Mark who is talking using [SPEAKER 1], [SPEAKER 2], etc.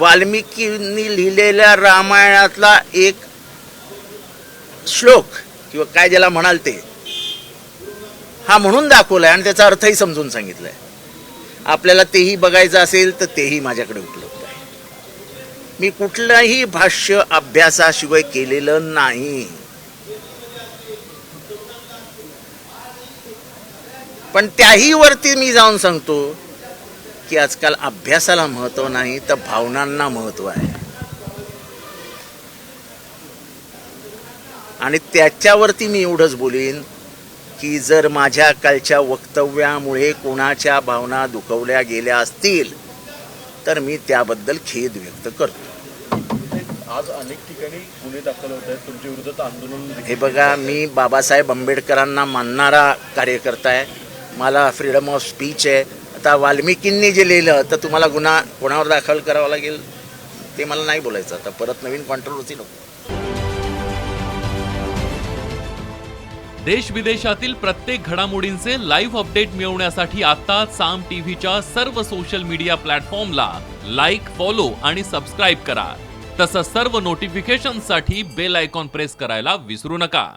[SPEAKER 1] वाल्मिकींनी लिहिलेल्या रामायणातला एक श्लोक किंवा काय ज्याला म्हणाल ते हा म्हणून दाखवलाय आणि त्याचा अर्थही समजून सांगितलाय. आपल्याला तेही बघायचं असेल तर तेही माझ्याकडे उपलब्ध आहे. मी कुठलंही भाष्य अभ्यासाशिवाय केलेलं नाही. पण त्याही वरती मी जाऊन सांगतो की आजकाल अभ्यासाला महत्त्व नाही तर भावनांना महत्त्व आहे. आणि त्याच्यावरती मी एवढंच बोलीन की जर माझ्या कालच्या वक्तव्यामुळे कोणाच्या भावना दुखवल्या गेल्या असतील तर मी त्याबद्दल खेद व्यक्त करतो.
[SPEAKER 2] आज अनेक ठिकाणी गुन्हे दाखल होत आहेत. तुमच्या विरोधात आंदोलन
[SPEAKER 1] हे बघा मी बाबासाहेब आंबेडकरांना मानणारा कार्यकर्ता आहे. मला फ्रीडम ऑफ स्पीच आहे. आता वाल्मिकींनी जे लिहिलं तर तुम्हाला गुन्हा कोणावर दाखल करावा लागेल ते मला नाही बोलायचं. आता परत नवीन कॉन्ट्रोवर्सी नको.
[SPEAKER 3] देश विदेशातील प्रत्येक घडामोडींचे लाईव्ह अपडेट मिळवण्यासाठी आता साम टीव्हीच्या सर्व सोशल मीडिया प्लॅटफॉर्मला लाईक फॉलो आणि सबस्क्राईब करा. तसंच सर्व नोटिफिकेशनसाठी बेल आयकॉन प्रेस करायला विसरू नका.